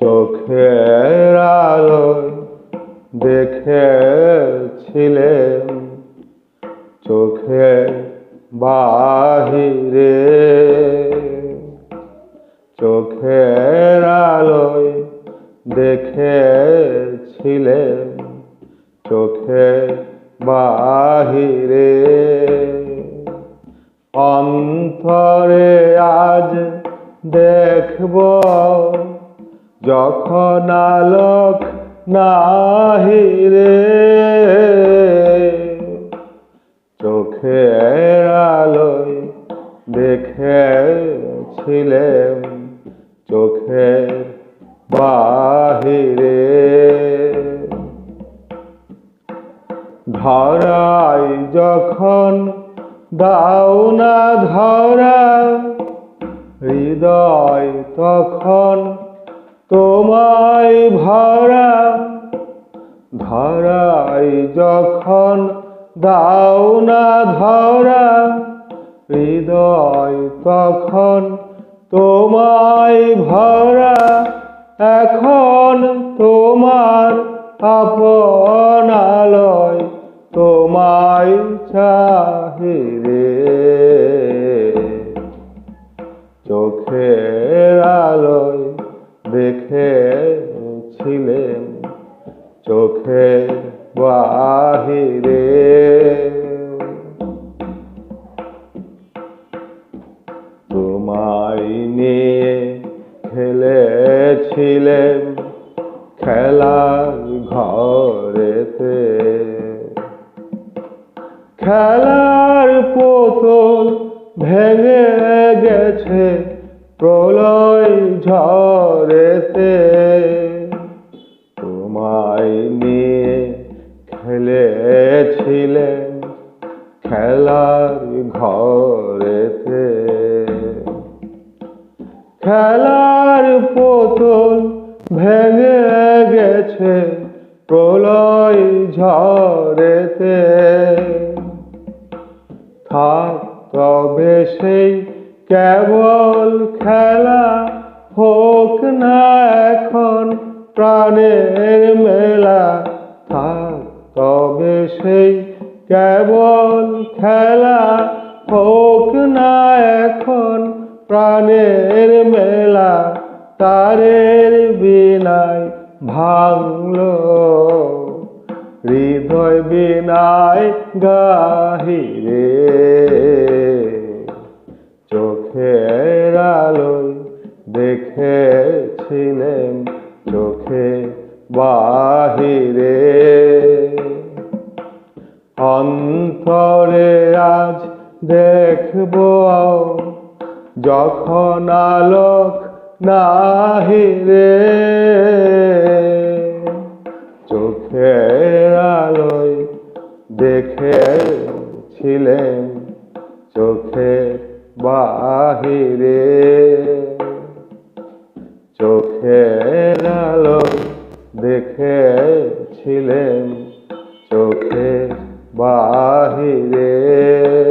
চোখের আলোয় দেখেছিলেন চোখে বাহিরে। চোখের আলোয় দেখেছিলেন চোখে বাহিরে। অন্তরে আজ দেখব যখন আলোক নাহিরে চোখের আলোয় দেখেছিলেন চোখের বাহিরে। ধরাই যখন দাও না ধরা, হৃদয় তখন তোমায় ভরা ধরাই যখন দাও না ধরা, হৃদয় তখন তোমায় ভরা, এখন তোমার আপন আলয় তোমায় চাহিরে। চোখের বাহিরে। তোমায় নিয়ে খেলেছিলেন খেলার ঘরেতে। খেলার পোতল ভেঙে গেছে প্রলয় ঝড়েতে। তোমায় নিয়ে খেলেছিলেন খেলার ঘরেতে। খেলার পোতল ভেঙে গেছে প্রলয় ঝড়েতে। থাক, তবে সেই কেবল খেলা হোক না এখন প্রাণের মেলা। থাক তবে সেই কেবল খেলা হোক না এখন, প্রাণের মেলা তারের বিনায় ভাঙলো। হৃদয় বিনায় গাহিরে চোখের আলোয় দেখেছিলেন অন্তরে আজ দেখব। যখন আলোক নাহিরে চোখের আলোয় দেখেছিলেন চোখে বাহিরে। চোখের আলো দেখেছিলেন চোখে ਵਾਹਿਗੁਰੂ।